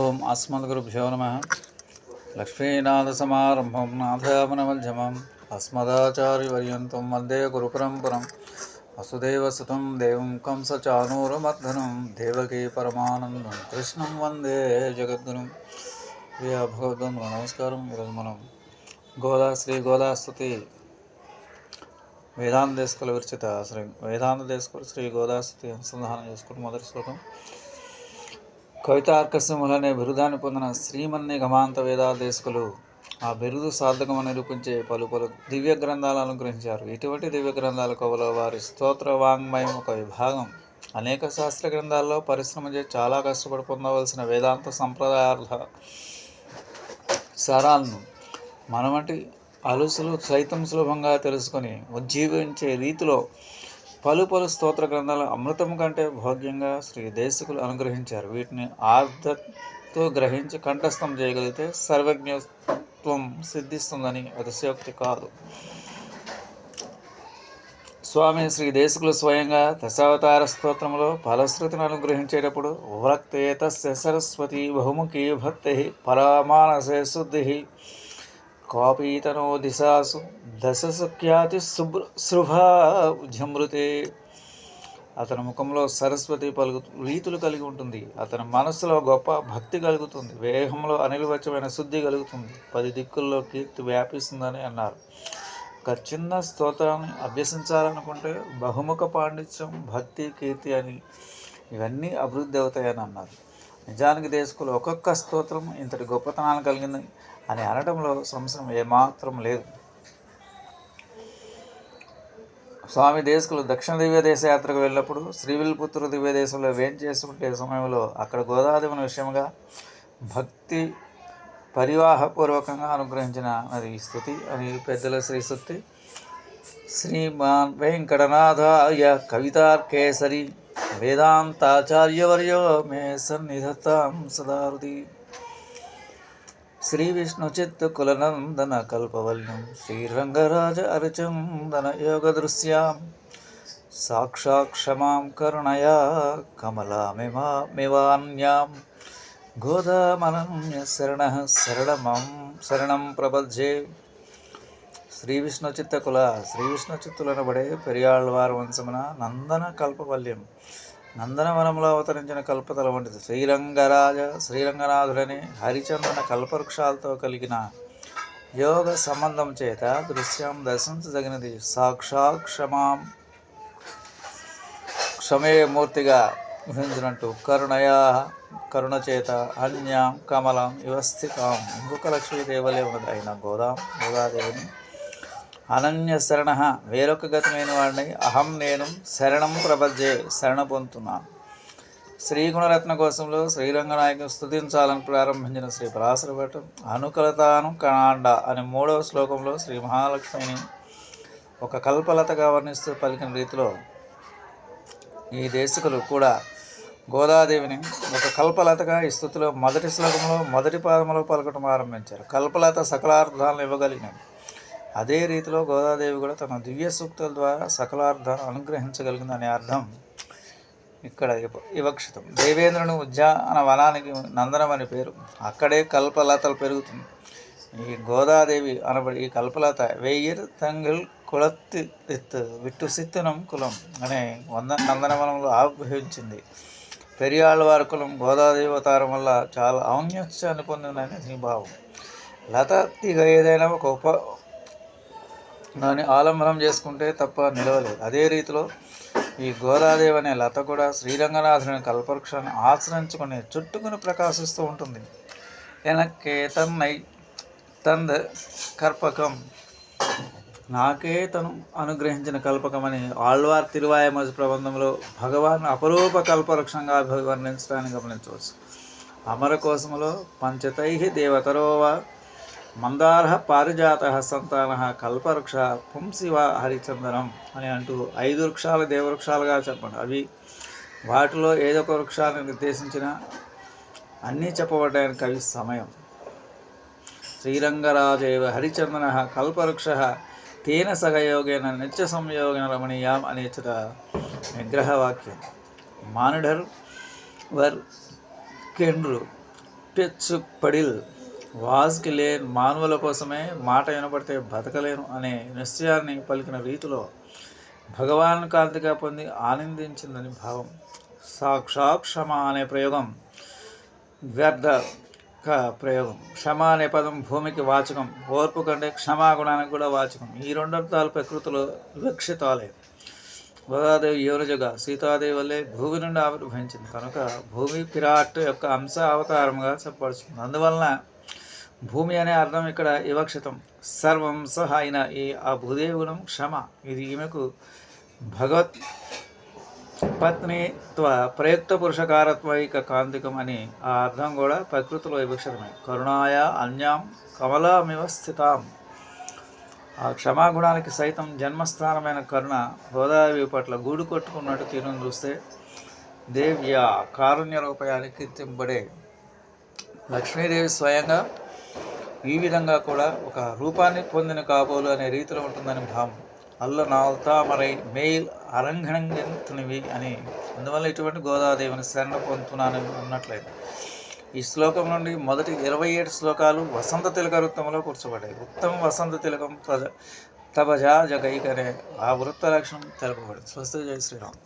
ఓం అస్మద్గురుభ్యో నమ. లక్ష్మీనాథసమారంభం నాథామనమధ్యమం అస్మదాచార్యవర్యంతం వందే గురుపరంపరం. వసుదేవసుతం దేవం కంసచానూరమర్ధనం దేవకీ పరమానందం కృష్ణం వందే జగద్గురుం. ప్రియ భగవద్బంధు నమస్కారం. ఈరోజు మనం గోదా శ్రీ గోదాస్తుతి వేదాంత దేశకుల విరచిత శ్రీ వేదాంత దేశకులు శ్రీ గోదాస్తుతి అనుసంధానం చేసుకుని మొదటి శ్లోకం. కవితార్కసింహులు అనే బిరుదాన్ని పొందిన శ్రీమన్ని గమాంత వేదాదేశకులు ఆ బిరుదు సార్థకమని నిరూపించే పలు పలు దివ్య గ్రంథాలను అనుగ్రహించారు. ఇటువంటి దివ్య గ్రంథాల కవులో వారి స్తోత్ర వాంగ్మయం ఒక విభాగం. అనేక శాస్త్ర గ్రంథాల్లో పరిశ్రమ చేసి చాలా కష్టపడి పొందవలసిన వేదాంత సంప్రదాయార్థ సారాలను మనవంటి అలుసులు సైతం సులభంగా తెలుసుకొని ఉజ్జీవించే రీతిలో పలు పలు స్తోత్ర గ్రంథాలు అమృతం కంటే భోగ్యంగా శ్రీ దేశకులు అనుగ్రహించారు. వీటిని ఆర్ధతో గ్రహించి కంఠస్థం చేయగలిగితే సర్వజ్ఞత్వం సిద్ధిస్తుందని అతిశయోక్తి కాదు. స్వామి శ్రీ దేశకులు స్వయంగా దశావతార స్తోత్రంలో ఫలశ్రుతిని అనుగ్రహించేటప్పుడు వ్రక్తేతస్య సరస్వతి బహుముఖీ భక్తి పరమానసే శుద్ధి కాపీతనో దిశాసు దశసుఖ్యాతి శుభ్ర అతని ముఖంలో సరస్వతి పలుకు రీతులు కలిగి ఉంటుంది. అతని మనస్సులో గొప్ప భక్తి కలుగుతుంది. వేగంలో అనిర్వచమైన శుద్ధి కలుగుతుంది. పది దిక్కుల్లో కీర్తి వ్యాపిస్తుందని అన్నారు. ఒక చిన్న స్తోత్రాన్ని అభ్యసించాలనుకుంటే బహుముఖ పాండిత్యం భక్తి కీర్తి అని ఇవన్నీ అభివృద్ధి అవుతాయని అన్నారు. నిజానికి దేశకులు ఒక్కొక్క స్తోత్రం ఇంతటి గొప్పతనాన్ని కలిగింది అని అనడంలో సంశయం ఏమాత్రం లేదు. స్వామి దేశకులు దక్షిణ దివ్యదేశ యాత్రకు వెళ్ళినప్పుడు శ్రీవిల్పుత్రు దివ్య దేశంలో వేం చేసుకుంటే సమయంలో అక్కడ గోదాదేవుని విషయంగా భక్తి పరివాహపూర్వకంగా అనుగ్రహించిన అది స్థుతి అని పెద్దల శ్రీ స్థుతి శ్రీమాన్ వెంకటనాథాయ కవితార్కేసరి వేదాంతాచార్యవర్యో మే సన్నిధత్తాం సదారుది. శ్రీ విష్ణు చిత్త కులనందన కల్పవల్యం శ్రీరంగరాజ అరచందన యోగ దృశ్యాం. సాక్షాక్షమాం కరుణయా కమలామిమా మివాన్యాం. గోదామనన్య శరణ శరణమం శరణం ప్రపద్యే శ్రీ విష్ణు చిత్త కుల శ్రీ విష్ణు చిత్తులనబడే పెరియాళ్ళవారు వంశమున నందన కల్పవల్యం. నందనవనంలో అవతరించిన కల్పతల వంటిది. శ్రీరంగరాజ శ్రీరంగనాథుడని హరిచందన కల్పవృక్షాలతో కలిగిన యోగ సంబంధం చేత దృశ్యం దర్శించదగినది. సాక్షాత్ క్షమాం. క్షమే మూర్తిగా ఊహించినట్టు కరుణయా కరుణ చేత అన్యాం కమలం ఇవస్థితాం ఇంకొక లక్ష్మీదేవలే ఉన్నది. అయిన గోదాం గోదాదేవిని అనన్య శరణ వేరొక గతమైన వాడిని అహం నేను శరణం ప్రపంచే శరణ పొందుతున్నాను శ్రీగుణరత్న కోసంలో శ్రీరంగనాయకుని స్థుతించాలని ప్రారంభించిన శ్రీ పరాశర భట్టం అనుకలతాను కణాండ అనే మూడవ శ్లోకంలో శ్రీ మహాలక్ష్మిని ఒక కల్పలతగా వర్ణిస్తూ పలికిన రీతిలో ఈ దేశకులు కూడా గోదాదేవిని ఒక కల్పలతగా ఈ స్థుతిలో మొదటి శ్లోకంలో మొదటి పాదములో పలకటం ఆరంభించారు. కల్పలత సకలార్థాలను ఇవ్వగలిగినవి. అదే రీతిలో గోదాదేవి కూడా తన దివ్య సూక్తుల ద్వారా సకలార్థాన్ని అనుగ్రహించగలిగిందనే అర్థం ఇక్కడ వివక్షితం దేవేంద్రుని ఉద్యాన వనానికి నందనం అని పేరు. అక్కడే కల్పలతలు పెరుగుతుంది. ఈ గోదాదేవి అనబడి ఈ కల్పలత వెయ్యిర్ తంగిల్ కులత్తి విట్టు సిత్తునం కులం అనే వంద నందనవనంలో ఆవిర్భవించింది పెరియాళ్ళవారి కులం గోదాదేవి అవతారం వల్ల చాలా ఔన్నత్యాన్ని పొందిందని భావం. లత తీగ ఏదైనా ఒక ఉప దాన్ని ఆలంబనం చేసుకుంటే తప్ప నిలవలేదు. అదే రీతిలో ఈ గోదాదేవి అనే లత కూడా శ్రీరంగనాథుని కల్పవృక్షాన్ని ఆశ్రయించుకుని చుట్టుకుని ప్రకాశిస్తూ ఉంటుంది. ఎనక్కే తన్నై తంద కర్పకం. నాకే తను అనుగ్రహించిన కల్పకమని ఆళ్వార్ తిరువాయమజ ప్రబంధంలో భగవాన్ అపరూప కల్పవృక్షంగా వర్ణించడాన్ని గమనించవచ్చు. అమర కోసములో పంచతై దేవతరోవా మందార పారిజాత సంతాన కల్పవృక్ష పుంశివ హరిచందనం అని అంటూ ఐదు వృక్షాలు దేవవృక్షాలుగా చెప్పండి. అవి వాటిలో ఏదో ఒక వృక్షాన్ని నిర్దేశించిన అన్నీ చెప్పబడ్డాయని కవి సమయం. శ్రీరంగరాజేవ హరిచందన కల్పవృక్ష తేన సహయోగేన నిత్య సంయోగన రమణీయాం అనే విగ్రహవాక్యం మానిడర్ వర్ కేండ్రు పెచ్చు పడిల్ లేని మానవుల కోసమే మాట వినపడితే బతకలేను అనే నిశ్చయాన్ని పలికిన రీతిలో భగవాన్ కాంతిగా పొంది ఆనందించిందని భావం. సాక్షాత్ క్షమ అనే ప్రయోగం వ్యర్థ క ప్రయోగం. క్షమ అనే పదం భూమికి వాచకం. ఓర్పు కంటే క్షమాగుణానికి కూడా వాచకం. ఈ రెండు అర్థాలు ప్రకృతిలో వివక్షితాలే. గోదాదేవి యోనజగా సీతాదేవి వల్లే భూమి నుండి ఆవిర్భవించింది. కనుక భూమి పిరాట్ యొక్క అంశ అవతారంగా చెప్పబడుతుంది. అందువలన భూమి అనే అర్థం ఇక్కడ వివక్షితం సర్వం సహ అయిన ఈ ఆ భూదేవి గుణం క్షమ. ఇది ఈమెకు భగవత్ పత్నిత్వ ప్రయుక్త పురుషకారత్వైక కాంతికం అని ఆ అర్థం కూడా ప్రకృతిలో వివక్షితమే. కరుణాయ అన్యాం కమలామివ స్థితాం. ఆ క్షమాగుణానికి సైతం జన్మస్థానమైన కరుణ గోదావరి పట్ల గూడు కొట్టుకున్నట్టు తీరును చూస్తే దేవ్య కారుణ్య రూపాయానికి కీర్తింపబడే లక్ష్మీదేవి స్వయంగా ఈ విధంగా కూడా ఒక రూపాన్ని పొందిన కాబోలు అనే రీతిలో ఉంటుందని భావం. అల్ల నాల్తామరై మెయిల్ అరంగణంగివి అని. అందువల్ల ఇటువంటి గోదాదేవిని శరణ పొందుతున్నాను అన్నట్లయితే. ఈ శ్లోకం నుండి మొదటి ఇరవై ఏడు శ్లోకాలు వసంత తిలక వృత్తంలో కూర్చోబడ్డాయి. ఉత్తమ వసంత తిలకం తజ తబజా జగైక్ అనే ఆ వృత్త లక్షణం తెలుపబడింది. స్వస్తి జయ శ్రీరామ్.